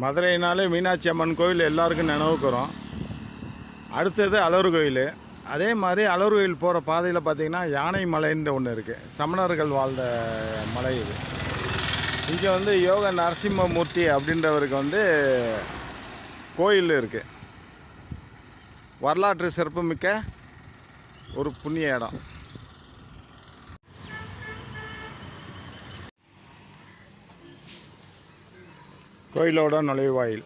மதுரைனாலே மீனாட்சி அம்மன் கோயில் எல்லாருக்கும் நினைவுக்குறோம் அடுத்தது அலர் கோயில். அதே மாதிரி அலர் கோயில் போகிற பாதையில் பார்த்திங்கன்னா யானை மலைன்ற ஒன்று இருக்குது சமணர்கள் வாழ்ந்த மலை இது. இங்கே வந்து யோக நரசிம்மமூர்த்தி அப்படின்றவருக்கு வந்து கோயில் இருக்குது வரலாற்று சிறப்புமிக்க ஒரு புண்ணிய இடம். கோயிலோட நுழைவாயில்.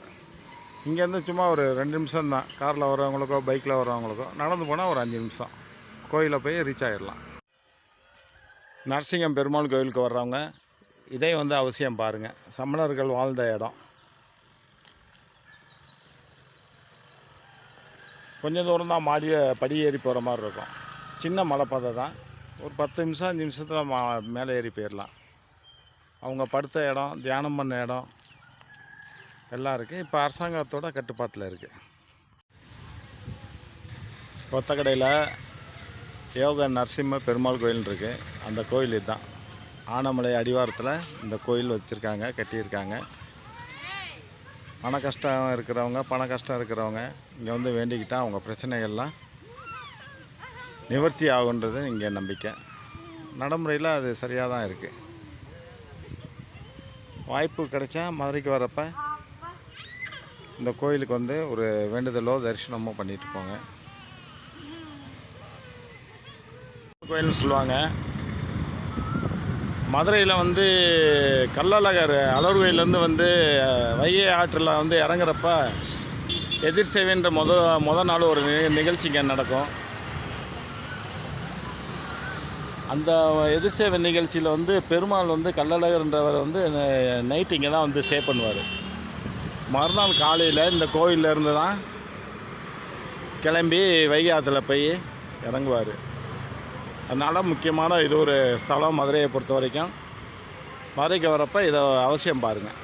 இங்கேருந்து சும்மா ஒரு ரெண்டு நிமிஷம் தான். காரில் வரவங்களுக்கோ பைக்கில் வரவங்களுக்கோ நடந்து போனால் ஒரு அஞ்சு நிமிஷம். கோயிலில் போய் ரீச் ஆகிடலாம் நரசிங்கம் பெருமாள் கோயிலுக்கு வர்றவங்க இதை வந்து அவசியம் பாருங்கள் சமணர்கள் வாழ்ந்த இடம். கொஞ்சம் தூரம் தான் மாடிய படி ஏறி போகிற மாதிரி இருக்கும். சின்ன மலைப்பாதை தான். ஒரு பத்து நிமிஷம் அஞ்சு நிமிஷத்தில் மா மேலே ஏறி போயிடலாம். அவங்க படுத்த இடம் தியானம் பண்ண இடம் எல்லாம் இருக்குது இப்போ அரசாங்கத்தோட கட்டுப்பாட்டில் இருக்குது கொத்தக்கடையில் யோக நரசிம்ம பெருமாள் கோயில் இருக்குது அந்த கோயில் இதுதான். ஆனமலை அடிவாரத்தில் இந்த கோயில் வச்சுருக்காங்க கட்டியிருக்காங்க. பண கஷ்டம் இருக்கிறவங்க பண கஷ்டம் இருக்கிறவங்க இங்கே வந்து வேண்டிக்கிட்டால் அவங்க பிரச்சனைகள்லாம் நிவர்த்தி ஆகுன்றது இங்கே நம்பிக்கை. நடைமுறையில் அது சரியாக தான் இருக்குது வாய்ப்பு கிடைச்சா மதுரைக்கு வரப்போ இந்த கோயிலுக்கு வந்து ஒரு வேண்டுதலோ தரிசனமோ பண்ணிட்டு போங்க. கோயில்னு சொல்லுவாங்க. மதுரையில் வந்து கள்ளழகர் அலர் கோயிலேருந்து வந்து வைகை ஆற்றில் வந்து இறங்குறப்ப எதிர் சேவைன்ற முத முத நாள் ஒரு நி- நிகழ்ச்சி இங்கே நடக்கும். அந்த எதிர் சேவை நிகழ்ச்சியில் வந்து பெருமாள் வந்து கள்ளழகர்ன்றவர் வந்து நைட்டு இங்கே தான் வந்து ஸ்டே பண்ணுவார். மறுநாள் காலையில் இந்த கோயிலேருந்து தான் கிளம்பி வைகை ஆற்றுல போய் இறங்குவார். அதனால் முக்கியமான இது ஒரு ஸ்தலம் மதுரையை பொறுத்த வரைக்கும் மதுரைக்கு வரப்போ இதை அவசியம் பாருங்கள்